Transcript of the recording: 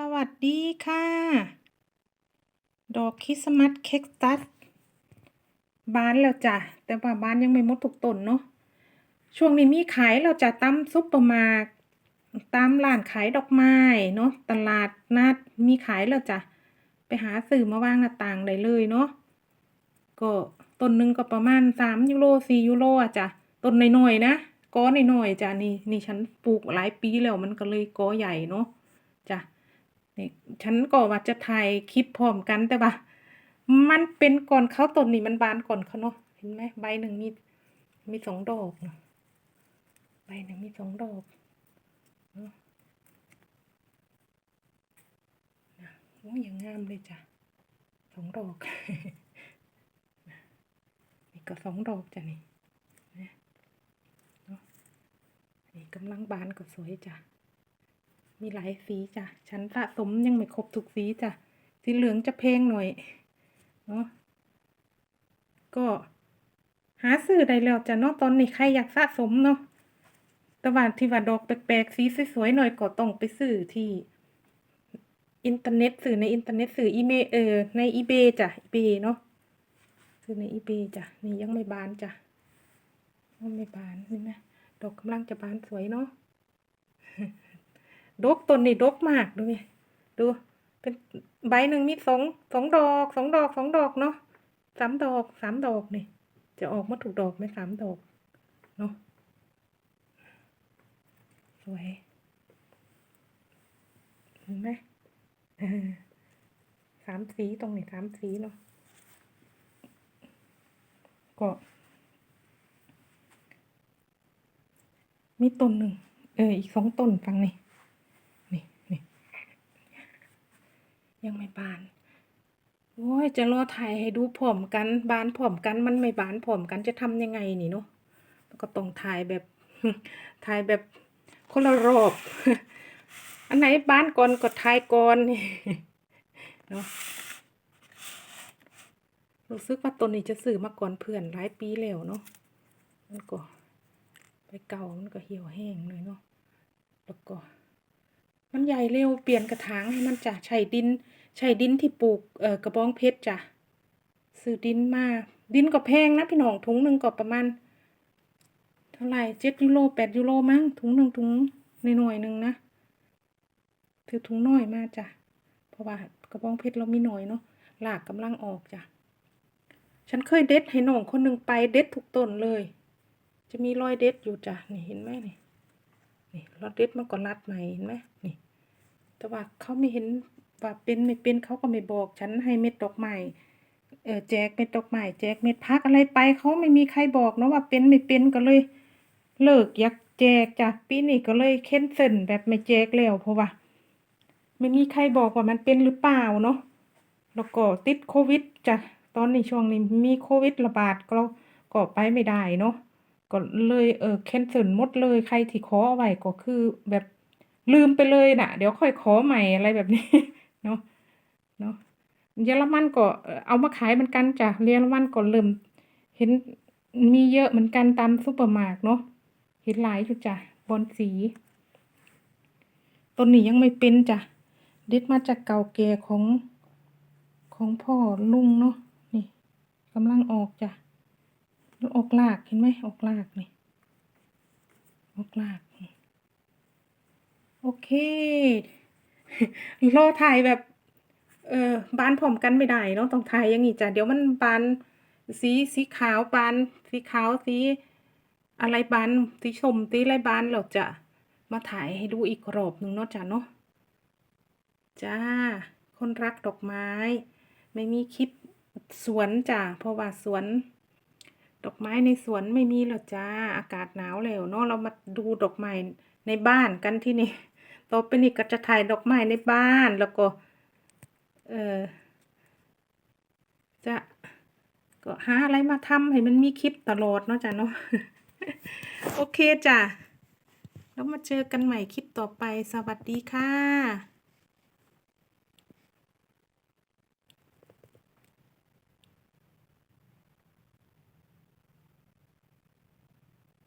สวัสดีค่ะ ดอกคริสต์มาสเค็กตัสบานแล้วจ้ะ แต่ว่าบานยังไม่หมดทุกต้นเนาะ ช่วงนี้มีขายเราจะตามซุปเปอร์มาร์ทตามร้านขายดอกไม้เนาะ ตลาดนัดมีขายแล้วจ้ะ ไปหาซื้อมาวางหน้าต่างได้เลยเนาะ ก็ต้นหนึ่งก็ประมาณสามยูโรสี่ยูโรอะจ้ะ ต้นน้อยๆนะก้อน้อยๆจ้ะนี่นี่ฉันปลูกหลายปีแล้วมันก็เลยก้อใหญ่เนาะจ้ะ นี่ฉันก็ว่าจะถ่ายคลิปพร้อมกันแต่ว่า มันเป็นก่อนเขาต้นนี่มันบานก่อนเขาเนาะเห็นไหมใบหนึ่งมีมีสองดอกใบหนึ่งมีสองดอกเนาะโอ้ยังงามเลยจ้ะสองดอกนี่ก็สองดอกจ้ะนี่เนาะนี่กำลังบานก็สวยจ้ะ มีหลายสีจ้ะ ฉันสะสมยังไม่ครบทุกสีจ้ะ สีเหลืองจะเพลงหน่อย เนาะ ก็หาซื้อได้แล้วจ้ะเนาะตอนนี้ใครอยากสะสมเนาะแต่ว่าที่ว่าดอกแปลกๆสีสวยๆหน่อยก็ต้องไปซื้อที่อินเทอร์เน็ตซื้อในอินเทอร์เน็ตซื้ออีเมเออในอีเบจ้ะอีเบเนาะซื้อในอีเบจ้ะนี่ยังไม่บานจ้ะยังไม่บานเห็นไหมดอกกำลังจะบานสวยเนาะ ดกต้นนี่ดกมากดูไงดู เป็นใบหนึ่งมีสองสองดอกสองดอกสองดอกเนาะสามดอกสามดอกนี่ จะออกมาถูกดอกไหมสามดอกเนาะสวยเห็นไหมสามสีตรงนี้สามสีเนาะก็มีต้นหนึ่ง เออ อีกสองต้นฟังนี่นี่ ยังไม่บาน โอ้ยจะรอถ่ายให้ดูพร้อมกัน บานพร้อมกันมันไม่บานพร้อมกันจะทำยังไงนี่เนาะก็ต้องถ่ายแบบถ่ายแบบคนละรอบ อันไหนบานก่อนก็ถ่ายก่อนเนาะรู้สึกว่าต้นนี้จะซื้อมาก่อนเพื่อนหลายปีแล้วเนาะแล้วก็ไปเก่ามันก็เหี่ยวแห้งเลยเนาะแล้วก็ มันใหญ่เร็วเปลี่ยนกระถางให้มันจะใช้ดิน ใช้ดินที่ปลูกเอ่อกระบองเพชรจ้ะซื้อดินมา ดินก็แพงนะพี่น้องถุงหนึ่งก็ประมาณเท่าไหร่เจ็ดยูโรแปดยูโรมั้งถุงหนึ่งถุงในหน่วยหนึ่งนะถือถุงน้อยมาจ้ะเพราะว่ากระบองเพชรเรามีหน่อยเนาะหลากกำลังออกจ้ะฉันเคยเด็ดให้น้องคนหนึ่งไปเด็ดทุกต้นเลย จะมีรอยเด็ดอยู่จ้ะนี่เห็นไหมนี่นี่รอดเด็ดมันก็รัดใหม่เห็นไหมนี่ แต่ว่าเขาไม่เห็น ว่าเป็นไม่เป็นเขาก็ไม่บอก ฉันให้เม็ดดอกไม้เออแจกเม็ดดอกไม้แจกเม็ดพักอะไรไปเขาไม่มีใครบอกเนาะว่าเป็นไม่เป็นก็เลย เลิกอยากแจกจ้ะปีนี้ก็เลยเค้นเส้นแบบไม่แจกแล้วเพราะว่าไม่มีใครบอกว่ามันเป็นหรือเปล่าเนาะแล้วก็ติดโควิดจ้ะตอนนี้ช่วงนี้มีโควิดระบาดก็เราก็ไปไม่ได้เนาะก็เลยเออแคนเซิลหมดเลยใครที่ขอเอาไว้ก็คือแบบลืมไปเลยน่ะ เดี๋ยวค่อยขอใหม่อะไรแบบนี้ เนาะเนาะเยอรมันก็เอามาขายเหมือนกันจ้ะเยอรมันก็เริ่มเห็นมีเยอะเหมือนกันตามซูเปอร์มาร์ทเนาะเห็นหลายอยู่จ้ะบอลสีต้นนี้ยังไม่เป็นจ้ะเด็ดมาจากเก่าแก่ของของพ่อลุงเนาะนี่กำลังออกจ้ะออกลากเห็นไหมออกลากนี่ออกลาก โอเค รอถ่ายแบบ เออบานพร้อมกันไม่ได้เนาะต้องถ่ายอย่างงี้จ้ะเดี๋ยวมันบานสีสีขาวบานสีขาวสีอะไรบานสีชมสีอะไรบานเราจะมาถ่ายให้ดูอีกรอบหนึ่งเนาะจ้ะเนาะจ้า คนรักดอกไม้ ไม่มีคลิปสวนจ้ะเพราะว่าสวน ดอกไม้ในสวนไม่มีแล้วจ้า อากาศหนาวแล้วเนาะเรามาดูดอกไม้ในบ้านกันที่นี่ ต่อไปนี้ก็จะถ่ายดอกไม้ในบ้านแล้วก็ เออจะก็หาอะไรมาทำให้มันมีคลิปตลอดเนาะจ้ะเนาะโอเคจ้ะแล้วมาเจอกันใหม่คลิปต่อไปสวัสดีค่ะ